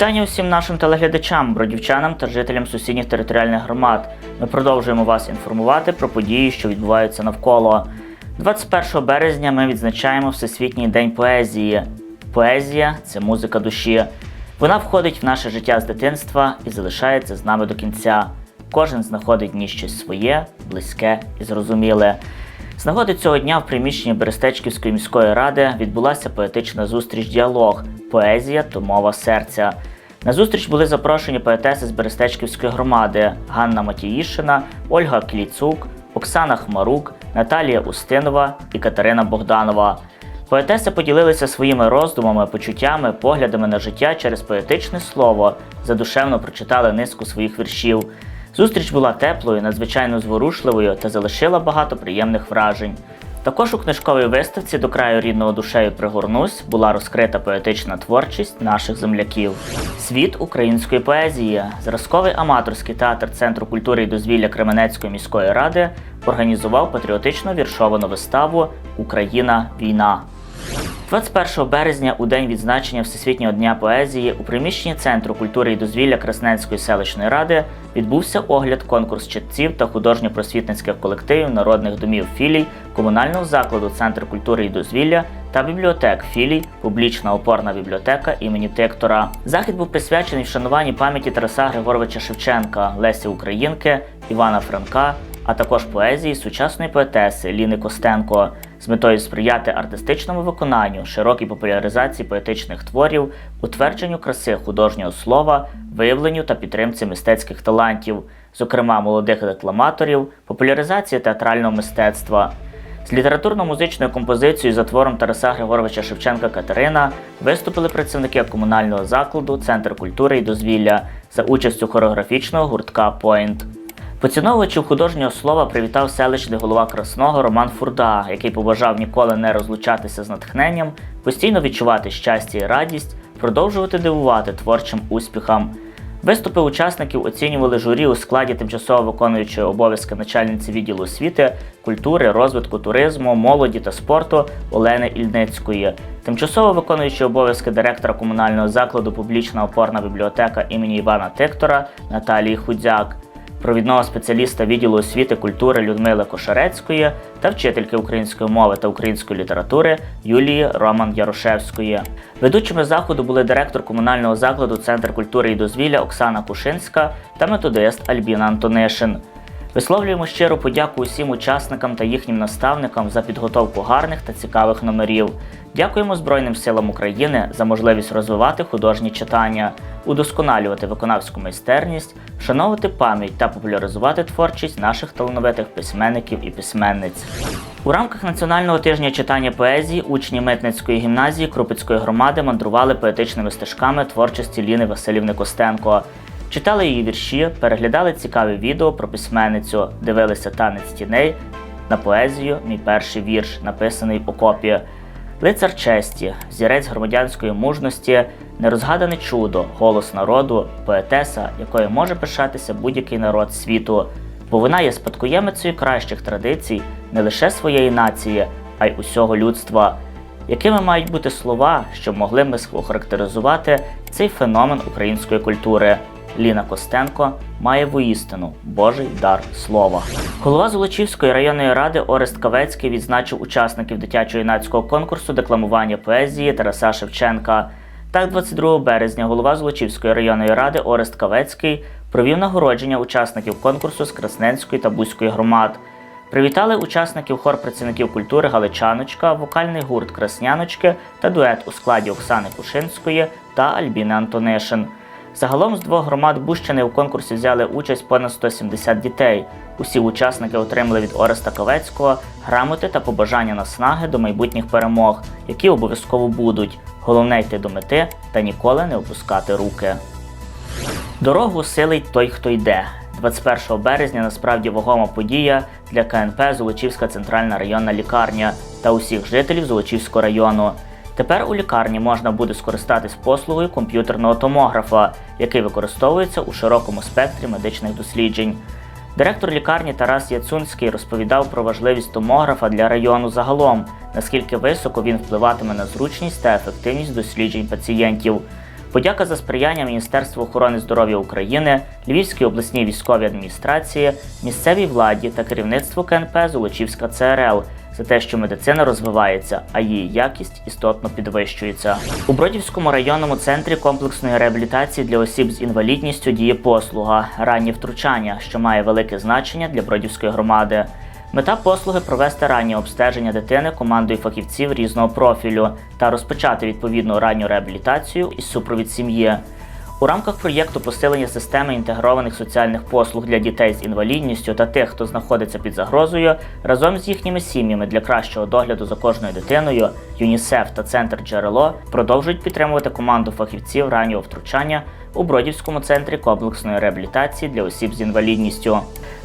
Вітання усім нашим телеглядачам, бродівчанам та жителям сусідніх територіальних громад. Ми продовжуємо вас інформувати про події, що відбуваються навколо. 21 березня ми відзначаємо Всесвітній день поезії. Поезія це музика душі. Вона входить в наше життя з дитинства і залишається з нами до кінця. Кожен знаходить в ній щось своє, близьке і зрозуміле. З нагоди цього дня в приміщенні Берестечківської міської ради відбулася поетична зустріч діалог Поезія то мова серця. На зустріч були запрошені поетеси з Берестечківської громади Ганна Матіїшина, Ольга Кліцук, Оксана Хмарук, Наталія Устинова і Катерина Богданова. Поетеси поділилися своїми роздумами, почуттями, поглядами на життя через поетичне слово, задушевно прочитали низку своїх віршів. Зустріч була теплою, надзвичайно зворушливою та залишила багато приємних вражень. Також у книжковій виставці до краю рідного душею пригорнусь була розкрита поетична творчість наших земляків. Світ української поезії, зразковий аматорський театр Центру культури і дозвілля Кременецької міської ради організував патріотично віршовану виставу Україна війна. 21 березня, у день відзначення Всесвітнього дня поезії, у приміщенні Центру культури і дозвілля Красненської селищної ради відбувся огляд конкурс читців та художньо-просвітницьких колективів народних домів філій комунального закладу Центр культури і дозвілля та бібліотек філій, публічна опорна бібліотека імені Тектора. Захід був присвячений вшануванні пам'яті Тараса Григоровича Шевченка, Лесі Українки, Івана Франка, а також поезії сучасної поетеси Ліни Костенко з метою сприяти артистичному виконанню, широкій популяризації поетичних творів, утвердженню краси художнього слова, виявленню та підтримці мистецьких талантів, зокрема молодих декламаторів, популяризації театрального мистецтва. З літературно-музичною композицією за твором Тараса Григоровича Шевченка Катерина виступили працівники комунального закладу Центр культури і дозвілля за участю хореографічного гуртка Пойнт. Поціновувачів художнього слова привітав селищний голова Красного Роман Фурда, який побажав ніколи не розлучатися з натхненням, постійно відчувати щастя і радість, продовжувати дивувати творчим успіхам. Виступи учасників оцінювали журі у складі тимчасово виконуючої обов'язки начальниці відділу освіти, культури, розвитку туризму, молоді та спорту Олени Ільницької, тимчасово виконуючи обов'язки директора комунального закладу Публічна опорна бібліотека імені Івана Тектора Наталії Худзяк провідного спеціаліста відділу освіти культури Людмили Кошарецької та вчительки української мови та української літератури Юлії Роман Ярошевської. Ведучими заходу були директор комунального закладу Центр культури і дозвілля Оксана Кушинська та методист Альбіна Антонишин. Висловлюємо щиру подяку усім учасникам та їхнім наставникам за підготовку гарних та цікавих номерів. Дякуємо Збройним силам України за можливість розвивати художні читання, удосконалювати виконавську майстерність, вшановувати пам'ять та популяризувати творчість наших талановитих письменників і письменниць. У рамках національного тижня читання поезії учні Митницької гімназії Крупицької громади мандрували поетичними стежками творчості Ліни Василівни Костенко. Читали її вірші, переглядали цікаві відео про письменницю, дивилися танець тіней на поезію Мій перший вірш, написаний в окопі. Лицар честі, зірець громадянської мужності, нерозгадане чудо, голос народу, поетеса, якою може пишатися будь-який народ світу, бо вона є спадкоємицею кращих традицій не лише своєї нації, а й усього людства. Якими мають бути слова, щоб могли ми охарактеризувати цей феномен української культури? Ліна Костенко має воістину Божий дар слова. Голова Золочівської районної ради Орест Кавецький відзначив учасників дитячо-юнацького конкурсу декламування поезії Тараса Шевченка. Так, 22 березня голова Золочівської районної ради Орест Кавецький провів нагородження учасників конкурсу з Красненської та Бузької громад. Привітали учасників хор працівників культури Галичаночка, вокальний гурт Красняночки та дует у складі Оксани Кушинської та Альбіни Антонишин. Загалом з двох громад Бущини у конкурсі взяли участь понад 170 дітей. Усі учасники отримали від Ореста Ковецького грамоти та побажання наснаги до майбутніх перемог, які обов'язково будуть. Головне йти до мети та ніколи не опускати руки. Дорогу силить той, хто йде. 21 березня насправді вагома подія для КНП Золочівська центральна районна лікарня та усіх жителів Золочівського району. Тепер у лікарні можна буде скористатись послугою комп'ютерного томографа, який використовується у широкому спектрі медичних досліджень. Директор лікарні Тарас Яцунський розповідав про важливість томографа для району загалом, наскільки високо він впливатиме на зручність та ефективність досліджень пацієнтів. Подяка за сприяння Міністерству охорони здоров'я України, Львівській обласній військовій адміністрації, місцевій владі та керівництву КНП Золочівська ЦРЛ за те, що медицина розвивається, а її якість істотно підвищується. У Бродівському районному центрі комплексної реабілітації для осіб з інвалідністю діє послуга раннє втручання, що має велике значення для Бродівської громади. Мета послуги провести раннє обстеження дитини командою фахівців різного профілю та розпочати відповідну ранню реабілітацію із супровід сім'ї. У рамках проєкту посилення системи інтегрованих соціальних послуг для дітей з інвалідністю та тих, хто знаходиться під загрозою, разом з їхніми сім'ями для кращого догляду за кожною дитиною, ЮНІСЕФ та Центр Джерело продовжують підтримувати команду фахівців раннього втручання у Бродівському центрі комплексної реабілітації для осіб з інвалідністю.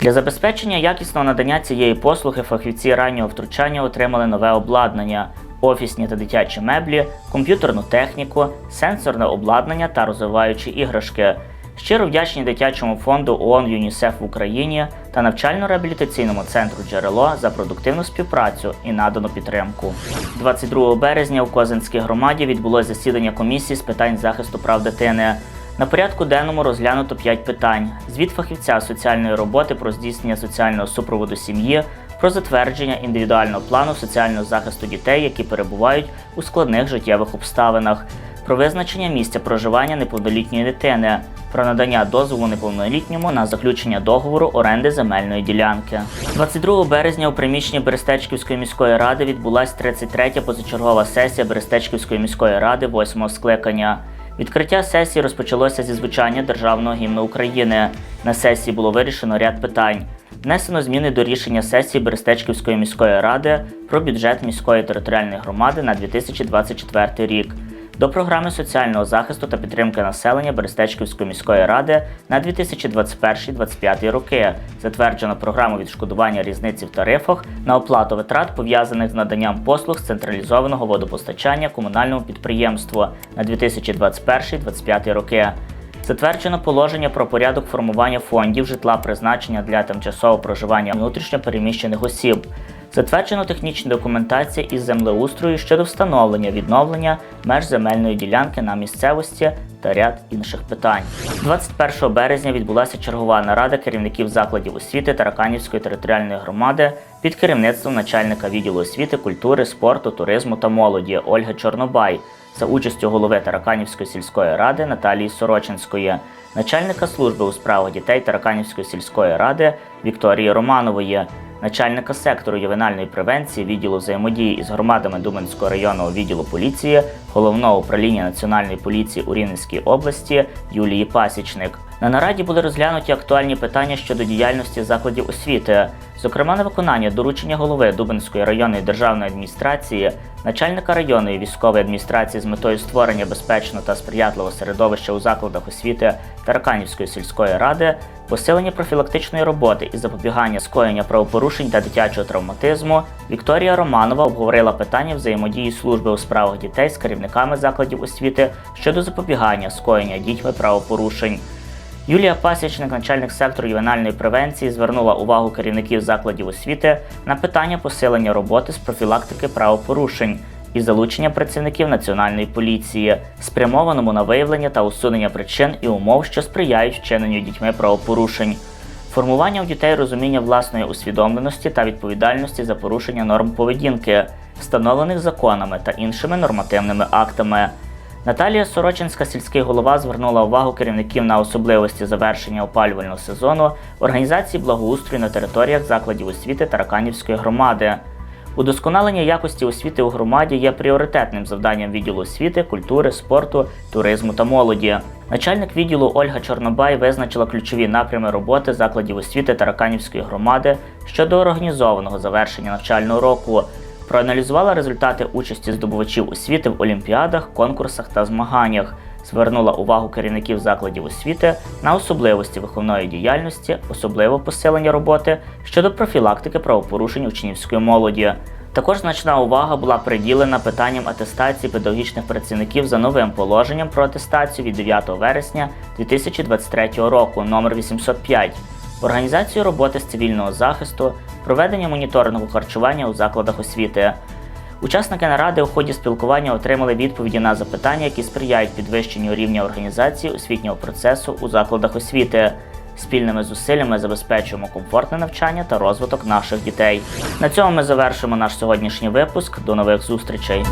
Для забезпечення якісного надання цієї послуги фахівці раннього втручання отримали нове обладнання, офісні та дитячі меблі, комп'ютерну техніку, сенсорне обладнання та розвиваючі іграшки. Щиро вдячні дитячому фонду ООН ЮНІСЕФ в Україні та навчально-реабілітаційному центру Джерело за продуктивну співпрацю і надану підтримку. 22 березня у Козинській громаді відбулося засідання комісії з питань захисту прав дитини. На порядку денному розглянуто 5 питань: звіт фахівця соціальної роботи про здійснення соціального супроводу сім'ї, про затвердження індивідуального плану соціального захисту дітей, які перебувають у складних життєвих обставинах, про визначення місця проживання неповнолітньої дитини, про надання дозволу неповнолітньому на заключення договору оренди земельної ділянки. 22 березня у приміщенні Берестечківської міської ради відбулася 33-я позачергова сесія Берестечківської міської ради 8 скликання. Відкриття сесії розпочалося зі звучання державного гімну України. На сесії було вирішено ряд питань. Внесено зміни до рішення сесії Берестечківської міської ради про бюджет міської територіальної громади на 2024 рік. До програми соціального захисту та підтримки населення Берестечківської міської ради на 2021-2025 роки затверджено програму відшкодування різниці в тарифах на оплату витрат пов'язаних з наданням послуг з централізованого водопостачання комунальному підприємству на 2021-2025 роки. Затверджено положення про порядок формування фондів житла призначення для тимчасового проживання внутрішньо переміщених осіб. Затверджено технічна документація із землеустрою щодо встановлення відновлення меж земельної ділянки на місцевості та ряд інших питань. 21 березня відбулася чергова нарада керівників закладів освіти Тараканівської територіальної громади під керівництвом начальника відділу освіти, культури, спорту, туризму та молоді Ольги Чорнобай за участю голови Тараканівської сільської ради Наталії Сорочинської, начальника служби у справах дітей Тараканівської сільської ради Вікторії Романової, начальника сектору ювенальної превенції відділу взаємодії із громадами Думанського районного відділу поліції, головного управління національної поліції у Рівненській області Юлії Пасічник. На нараді були розглянуті актуальні питання щодо діяльності закладів освіти, зокрема на виконання доручення голови Дубинської районної державної адміністрації, начальника районної військової адміністрації з метою створення безпечного та сприятливого середовища у закладах освіти Тараканівської сільської ради, посилення профілактичної роботи із запобігання скоєння правопорушень та дитячого травматизму. Вікторія Романова обговорила питання взаємодії служби у справах дітей з керівниками закладів освіти щодо запобігання скоєння дітьми правопорушень. Юлія Пасічник, начальник сектору ювенальної превенції, звернула увагу керівників закладів освіти на питання посилення роботи з профілактики правопорушень і залучення працівників національної поліції, спрямованому на виявлення та усунення причин і умов, що сприяють вчиненню дітьми правопорушень. Формування у дітей розуміння власної усвідомленості та відповідальності за порушення норм поведінки, встановлених законами та іншими нормативними актами. Наталія Сорочинська, сільський голова, звернула увагу керівників на особливості завершення опалювального сезону в організації благоустрою на територіях закладів освіти Тараканівської громади. Удосконалення якості освіти у громаді є пріоритетним завданням відділу освіти, культури, спорту, туризму та молоді. Начальник відділу Ольга Чорнобай визначила ключові напрями роботи закладів освіти Тараканівської громади щодо організованого завершення навчального року. Проаналізувала результати участі здобувачів освіти в олімпіадах, конкурсах та змаганнях, звернула увагу керівників закладів освіти на особливості виховної діяльності, особливо посилення роботи щодо профілактики правопорушень учнівської молоді. Також значна увага була приділена питанням атестації педагогічних працівників за новим положенням про атестацію від 9 вересня 2023 року номер 805 організацію роботи з цивільного захисту, проведення моніторингу харчування у закладах освіти. Учасники наради у ході спілкування отримали відповіді на запитання, які сприяють підвищенню рівня організації освітнього процесу у закладах освіти. Спільними зусиллями забезпечуємо комфортне навчання та розвиток наших дітей. На цьому ми завершимо наш сьогоднішній випуск. До нових зустрічей.